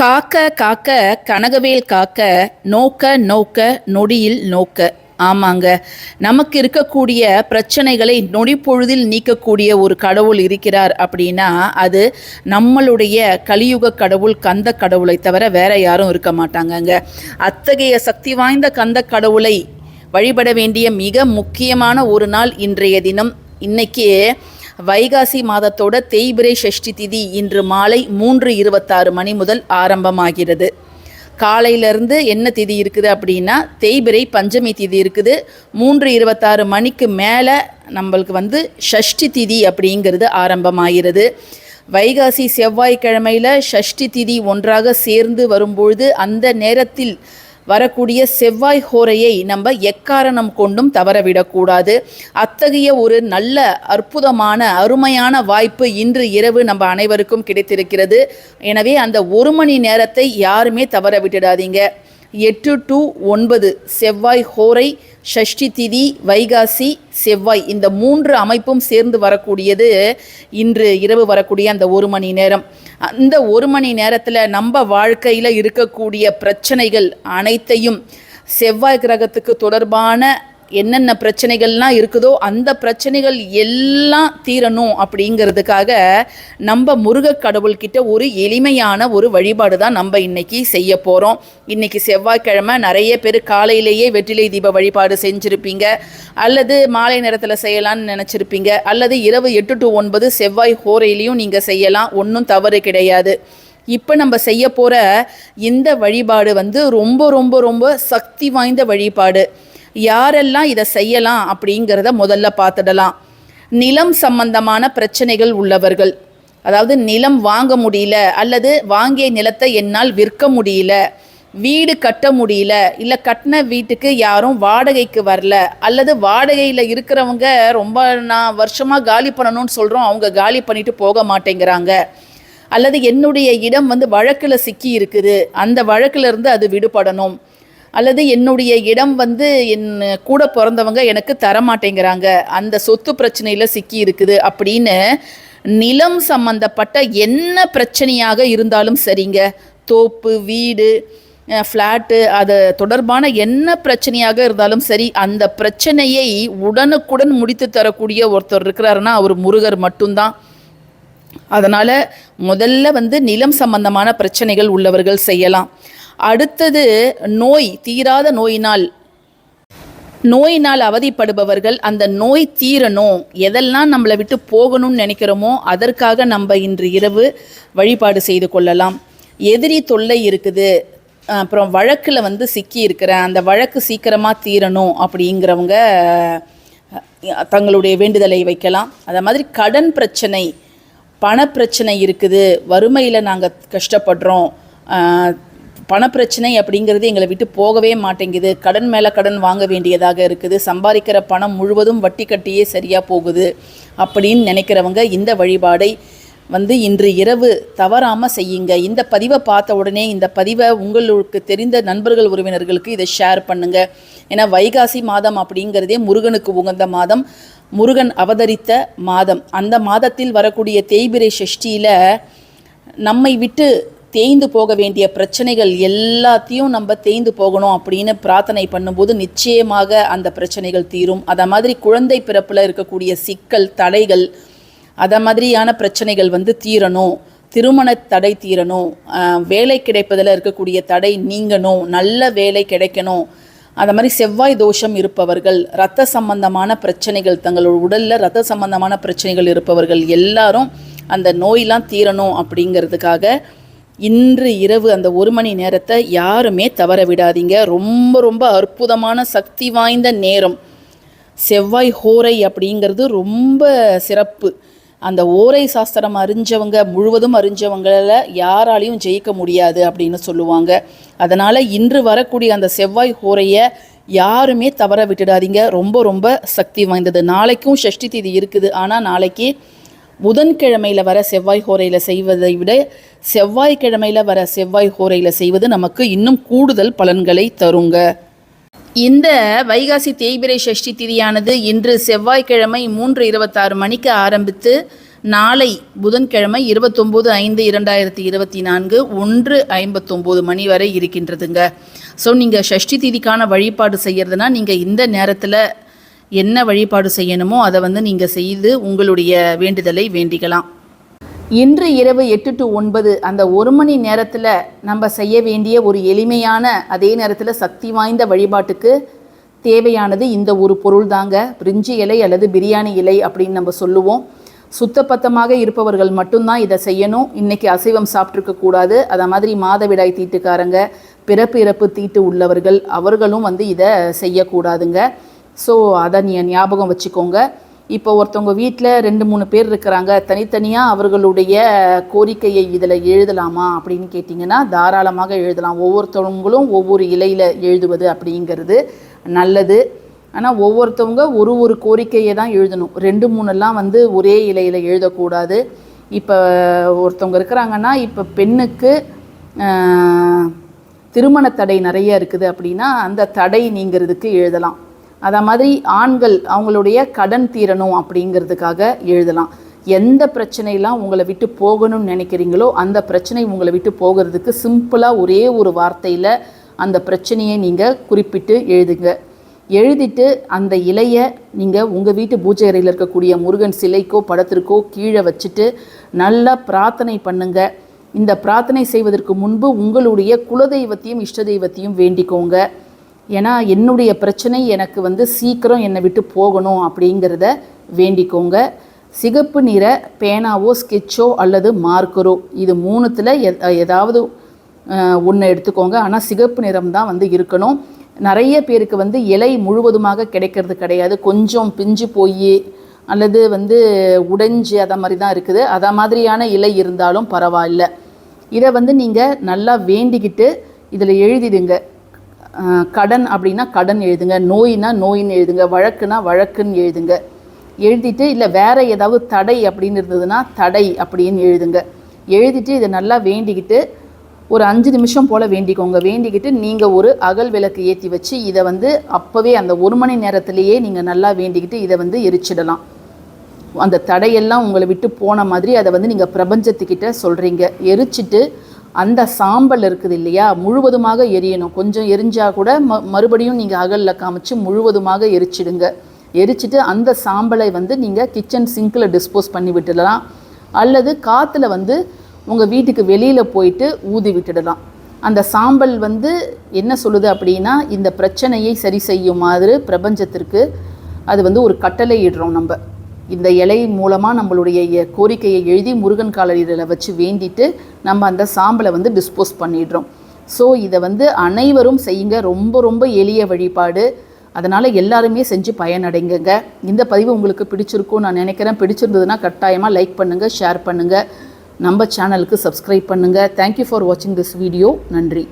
காக்க காக்க கனகவேல் காக்க நோக்க நோக்க நொடியில் நோக்க. ஆமாங்க. நமக்கு இருக்கக்கூடிய பிரச்சனைகளை நொடிப்பொழுதில் நீக்கக்கூடிய ஒரு கடவுள் இருக்கிறார் அப்படின்னா அது நம்மளுடைய கலியுக கடவுள் கந்த கடவுளை தவிர வேற யாரும் இருக்க மாட்டாங்கங்க. அத்தகைய சக்தி வாய்ந்த கந்த கடவுளை வழிபட வேண்டிய மிக முக்கியமான ஒரு நாள் இன்றைய தினம். இன்னைக்கு வைகாசி மாதத்தோட தேய்பிரை ஷஷ்டி திதி இன்று மாலை மூன்று இருபத்தாறு மணி முதல் ஆரம்பமாகிறது. காலையிலேருந்து என்ன திதி இருக்குது அப்படின்னா தேய்பிரை பஞ்சமி திதி இருக்குது. மூன்று இருபத்தாறு மணிக்கு மேலே நம்மளுக்கு வந்து ஷஷ்டி திதி அப்படிங்கிறது ஆரம்பமாகிறது. வைகாசி செவ்வாய்க்கிழமையில் ஷஷ்டி திதி ஒன்றாக சேர்ந்து வரும்பொழுது அந்த நேரத்தில் வரக்கூடிய செவ்வாய் ஹோரையை நம்ம எக்காரணம் கொண்டும் தவறவிடக்கூடாது. அத்தகைய ஒரு நல்ல அற்புதமான அருமையான வாய்ப்பு இன்று இரவு நம்ம அனைவருக்கும் கிடைத்திருக்கிறது. எனவே அந்த ஒரு மணி நேரத்தை யாருமே தவற விட்டுடாதீங்க எட்டு டு ஒன்பது செவ்வாய் ஹோரை ஷஷ்டி திதி வைகாசி செவ்வாய் இந்த மூன்று அமைப்பும் சேர்ந்து வரக்கூடியது. இன்று இரவு வரக்கூடிய அந்த ஒரு மணி நேரம். அந்த ஒரு மணி நேரத்தில் நம்ம வாழ்க்கையில் இருக்கக்கூடிய பிரச்சனைகள் அனைத்தையும் செவ்வாய் கிரகத்துக்கு தொடர்பான என்னென்ன பிரச்சனைகள்லாம் இருக்குதோ அந்த பிரச்சனைகள் எல்லாம் தீரணும் அப்படிங்கிறதுக்காக நம்ம முருக கடவுள்கிட்ட ஒரு எளிமையான ஒரு வழிபாடு தான் நம்ம இன்னைக்கு செய்ய போகிறோம் இன்னைக்கு செவ்வாய்க்கிழமை நிறைய பேர் காலையிலேயே வெற்றிலை தீப வழிபாடு செஞ்சுருப்பீங்க. அல்லது மாலை நேரத்தில் செய்யலாம்னு நினச்சிருப்பீங்க. அல்லது இரவு எட்டு டு ஒன்பது செவ்வாய் ஹோரையிலையும் நீங்கள் செய்யலாம். ஒன்றும் தவறு கிடையாது. இப்போ நம்ம செய்ய போகிற இந்த வழிபாடு வந்து ரொம்ப ரொம்ப ரொம்ப சக்தி வாய்ந்த வழிபாடு. யாரெல்லாம் இதை செய்யலாம் அப்படிங்கிறத முதல்ல பார்த்துடலாம். நிலம் சம்பந்தமான பிரச்சனைகள் உள்ளவர்கள். அதாவது நிலம் வாங்க முடியல அல்லது வாங்கிய நிலத்தை என்னால் விற்க முடியல வீடு கட்ட முடியல இல்லை கட்டின வீட்டுக்கு யாரும் வாடகைக்கு வரல அல்லது வாடகையில் இருக்கிறவங்க ரொம்ப நான் வருஷமாக காலி பண்ணணும்னு சொல்கிறோம் அவங்க காலி பண்ணிட்டு போக மாட்டேங்கிறாங்க. அல்லது என்னுடைய இடம் வந்து வழக்கில் சிக்கி இருக்குது அந்த வழக்கில் இருந்து அது விடுபடணும். அல்லது என்னுடைய இடம் வந்து என் கூட பிறந்தவங்க எனக்கு தரமாட்டேங்கிறாங்க. அந்த சொத்து பிரச்சனையில் சிக்கி இருக்குது அப்படின்னு நிலம் சம்பந்தப்பட்ட என்ன பிரச்சனையாக இருந்தாலும் சரிங்க. தோப்பு வீடு ஃப்ளாட்டு அது தொடர்பான என்ன பிரச்சனையாக இருந்தாலும் சரி அந்த பிரச்சனையை உடனுக்குடன் முடித்து தரக்கூடிய ஒருத்தர் இருக்கிறாருன்னா அவர் முருகர் மட்டும்தான். அதனால் முதல்ல வந்து நிலம் சம்பந்தமான பிரச்சனைகள் உள்ளவர்கள் செய்யலாம். அடுத்தது நோய் தீராத நோயினால். நோயினால் அவதிப்படுபவர்கள் அந்த நோய் தீரணும். எதெல்லாம் நம்மளை விட்டு போகணும்னு நினைக்கிறோமோ அதற்காக நம்ம இன்று இரவு வழிபாடு செய்து கொள்ளலாம். எதிரி தொல்லை இருக்குது. அப்புறம் வழக்கில் வந்து சிக்கி இருக்கிற அந்த வழக்கு சீக்கிரமாக தீரணும் அப்படிங்கிறவங்க தங்களுடைய வேண்டுதலை வைக்கலாம். அதே மாதிரி கடன் பிரச்சனை பணப்பிரச்சனை இருக்குது. வறுமையில் நாங்கள் கஷ்டப்படுறோம். பணப்பிரச்சனை அப்படிங்கிறது எங்களை விட்டு போகவே மாட்டேங்குது. கடன் மேலே கடன் வாங்க வேண்டியதாக இருக்குது. சம்பாதிக்கிற பணம் முழுவதும் வட்டி கட்டியே சரியாக போகுது அப்படின்னு நினைக்கிறவங்க இந்த வழிபாடை வந்து இன்று இரவு தவறாமல் செய்யுங்க. இந்த பதிவை பார்த்த உடனே இந்த பதிவை உங்களுக்கு தெரிந்த நண்பர்கள் உறவினர்களுக்கு இதை ஷேர் பண்ணுங்க. ஏன்னா வைகாசி மாதம் அப்படிங்கிறதே முருகனுக்கு உகந்த மாதம். முருகன் அவதரித்த மாதம். அந்த மாதத்தில் வரக்கூடிய தேய்பிரை சஷ்டியில் நம்மை விட்டு தேய்ந்து போக வேண்டிய பிரச்சனைகள் எல்லாத்தையும் நம்ம தேய்ந்து போகணும் அப்படின்னு பிரார்த்தனை பண்ணும்போது நிச்சயமாக அந்த பிரச்சனைகள் தீரும். அதை மாதிரி குழந்தை பிறப்பில் இருக்கக்கூடிய சிக்கல் தடைகள் அதை மாதிரியான பிரச்சனைகள் வந்து தீரணும். திருமண தடை தீரணும். வேலை கிடைப்பதில் இருக்கக்கூடிய தடை நீங்கணும். நல்ல வேலை கிடைக்கணும். அந்த மாதிரி செவ்வாய் தோஷம் இருப்பவர்கள் இரத்த சம்பந்தமான பிரச்சனைகள் தங்களோட உடலில் இரத்த சம்பந்தமான பிரச்சனைகள் இருப்பவர்கள் எல்லாரும் அந்த நோயெலாம் தீரணும் அப்படிங்கிறதுக்காக இன்று இரவு அந்த ஒரு மணி நேரத்தை யாருமே தவற விடாதீங்க. ரொம்ப ரொம்ப அற்புதமான சக்தி வாய்ந்த நேரம். செவ்வாய் ஹோரை அப்படிங்கிறது ரொம்ப சிறப்பு. அந்த ஓரை சாஸ்திரம் அறிஞ்சவங்க முழுவதும் அறிஞ்சவங்கள யாராலையும் ஜெயிக்க முடியாது அப்படின்னு சொல்லுவாங்க. அதனால் இன்று வரக்கூடிய அந்த செவ்வாய் ஹோரையை யாருமே தவற விட்டுடாதீங்க. ரொம்ப ரொம்ப சக்தி வாய்ந்தது. நாளைக்கும் ஷஷ்டி தீதி இருக்குது. ஆனால் நாளைக்கு புதன்கிழமையில் வர செவ்வாய் ஹோரையில் செய்வதை விட செவ்வாய்க்கிழமையில் வர செவ்வாய் ஹோரையில் செய்வது நமக்கு இன்னும் கூடுதல் பலன்களை தருங்க. இந்த வைகாசி தேய்பிரை சஷ்டி திதியானது இன்று செவ்வாய்க்கிழமை மூன்று இருபத்தாறு மணிக்கு ஆரம்பித்து நாளை புதன்கிழமை இருபத்தொம்போது ஐந்து இரண்டாயிரத்தி இருபத்தி நான்கு ஒன்று ஐம்பத்தொம்போது மணி வரை இருக்கின்றதுங்க. ஸோ நீங்கள் ஷஷ்டி திதிக்கான வழிபாடு செய்கிறதுனா நீங்கள் இந்த நேரத்தில் என்ன வழிபாடு செய்யணுமோ அதை வந்து நீங்கள் செய்து உங்களுடைய வேண்டுதலை வேண்டிக்கலாம். இன்று இரவு எட்டு டு ஒன்பது அந்த ஒரு மணி நேரத்தில் நம்ம செய்ய வேண்டிய ஒரு எளிமையான அதே நேரத்தில் சக்தி வாய்ந்த வழிபாட்டுக்கு தேவையானது இந்த ஒரு பொருள் தாங்க. பிரிஞ்சி இலை அல்லது பிரியாணி இலை அப்படின்னு நம்ம சொல்லுவோம். சுத்தப்பத்தமாக இருப்பவர்கள் மட்டும்தான் இதை செய்யணும். இன்னைக்கு அசைவம் சாப்பிட்ருக்க கூடாது. அதை மாதிரி மாதவிடாய் தீட்டுக்காரங்க பிறப்பு இறப்பு தீட்டு உள்ளவர்கள் அவர்களும் வந்து இதை செய்யக்கூடாதுங்க. ஸோ அதை நீ ஞாபகம் வச்சுக்கோங்க. இப்போ ஒருத்தவங்க வீட்டில் ரெண்டு மூணு பேர் இருக்கிறாங்க. தனித்தனியாக அவர்களுடைய கோரிக்கையை இதில் எழுதலாமா அப்படின்னு கேட்டிங்கன்னா தாராளமாக எழுதலாம். ஒவ்வொருத்தவங்களும் ஒவ்வொரு இலையில் எழுதுவது அப்படிங்கிறது நல்லது. ஆனால் ஒவ்வொருத்தவங்க ஒரு ஒரு கோரிக்கையை தான் எழுதணும். ரெண்டு மூணெல்லாம் வந்து ஒரே இலையில் எழுதக்கூடாது. இப்போ ஒருத்தவங்க இருக்கிறாங்கன்னா இப்போ பெண்ணுக்கு திருமண தடை நிறைய இருக்குது அப்படின்னா அந்த தடை நீங்கிறதுக்கு எழுதலாம். அதை மாதிரி ஆண்கள் அவங்களுடைய கடன் தீரணும் அப்படிங்கிறதுக்காக எழுதலாம். எந்த பிரச்சனையெல்லாம் உங்களை விட்டு போகணும்னு நினைக்கிறீங்களோ அந்த பிரச்சனை உங்களை விட்டு போகிறதுக்கு சிம்பிளாக ஒரே ஒரு வார்த்தையில் அந்த பிரச்சனையை நீங்கள் குறிப்பிட்டு எழுதுங்க. எழுதிட்டு அந்த இலையை நீங்கள் உங்கள் வீட்டு பூஜை அறையில் இருக்கக்கூடிய முருகன் சிலைக்கோ படத்திற்கோ கீழே வச்சுட்டு நல்லா பிரார்த்தனை பண்ணுங்க. இந்த பிரார்த்தனை செய்வதற்கு முன்பு உங்களுடைய குலதெய்வத்தையும் இஷ்ட தெய்வத்தையும் வேண்டிக்கோங்க. ஏன்னா என்னுடைய பிரச்சனை எனக்கு வந்து சீக்கிரம் என்னை விட்டு போகணும் அப்படிங்கிறத வேண்டிக்கோங்க. சிகப்பு நிற பேனாவோ ஸ்கெட்சோ அல்லது மார்க்கரோ இது மூணுத்தில் ஏதாவது ஒன்று எடுத்துக்கோங்க. ஆனால் சிகப்பு நிறம் தான் வந்து இருக்கணும். நிறைய பேருக்கு வந்து இலை முழுவதுமாக கிடைக்கிறது கிடையாது. கொஞ்சம் பிஞ்சு போய் அல்லது வந்து உடைஞ்சு அதை மாதிரி தான் இருக்குது. அதை மாதிரியான இலை இருந்தாலும் பரவாயில்ல. இதை வந்து நீங்கள் நல்லா வேண்டிக்கிட்டு இதில் எழுதிடுங்க. கடன் அப்படின்னா கடன் எழுதுங்க. நோயினா நோயின்னு எழுதுங்க. வழக்குனா வழக்குன்னு எழுதுங்க. எழுதிட்டு இல்லை வேறு ஏதாவது தடை அப்படின்னு இருந்ததுன்னா தடை அப்படின்னு எழுதுங்க. எழுதிட்டு இதை நல்லா வேண்டிக்கிட்டு ஒரு அஞ்சு நிமிஷம் போல் வேண்டிக்கோங்க. வேண்டிக்கிட்டு நீங்கள் ஒரு அகல் விளக்கு ஏற்றி வச்சு இதை வந்து அப்போவே அந்த ஒரு மணி நேரத்திலேயே நீங்கள் நல்லா வேண்டிக்கிட்டு இதை வந்து எரிச்சிடலாம். அந்த தடையெல்லாம் உங்களை விட்டு போன மாதிரி அதை வந்து நீங்கள் பிரபஞ்சத்துக்கிட்ட சொல்கிறீங்க எரிச்சிட்டு அந்த சாம்பல் இருக்குது இல்லையா? முழுவதுமாக எரியணும். கொஞ்சம் எரிஞ்சால் கூட ம மறுபடியும் நீங்கள் அகலில் காமிச்சு முழுவதுமாக எரிச்சிடுங்க. எரிச்சிட்டு அந்த சாம்பலை வந்து நீங்கள் கிச்சன் சிங்கில் டிஸ்போஸ் பண்ணி விட்டுடலாம். அல்லது காற்றுல வந்து உங்கள் வீட்டுக்கு வெளியில் போயிட்டு ஊதி விட்டுடலாம். அந்த சாம்பல் வந்து என்ன சொல்லுது அப்படின்னா இந்த பிரச்சனையை சரி செய்யுமாறு பிரபஞ்சத்திற்கு அது வந்து ஒரு கட்டளை இடுறோம் நம்ம. இந்த இலை மூலமாக நம்மளுடைய கோரிக்கையை எழுதி முருகன் காலடியில் வச்சு வேண்டிட்டு நம்ம அந்த சாம்பலை வந்து டிஸ்போஸ் பண்ணிடுறோம். ஸோ இதை வந்து அனைவரும் செய்யுங்க. ரொம்ப ரொம்ப எளிய வழிபாடு. அதனால் எல்லாருமே செஞ்சு பயனடைங்க இந்த பதிவு உங்களுக்கு பிடிச்சிருக்கும் நான் நினைக்கிறேன். பிடிச்சிருந்ததுன்னா கட்டாயமாக லைக் பண்ணுங்கள் ஷேர் பண்ணுங்கள் நம்ம சேனலுக்கு சப்ஸ்கிரைப் பண்ணுங்கள் தேங்க்யூ ஃபார் வாட்சிங் திஸ் வீடியோ நன்றி.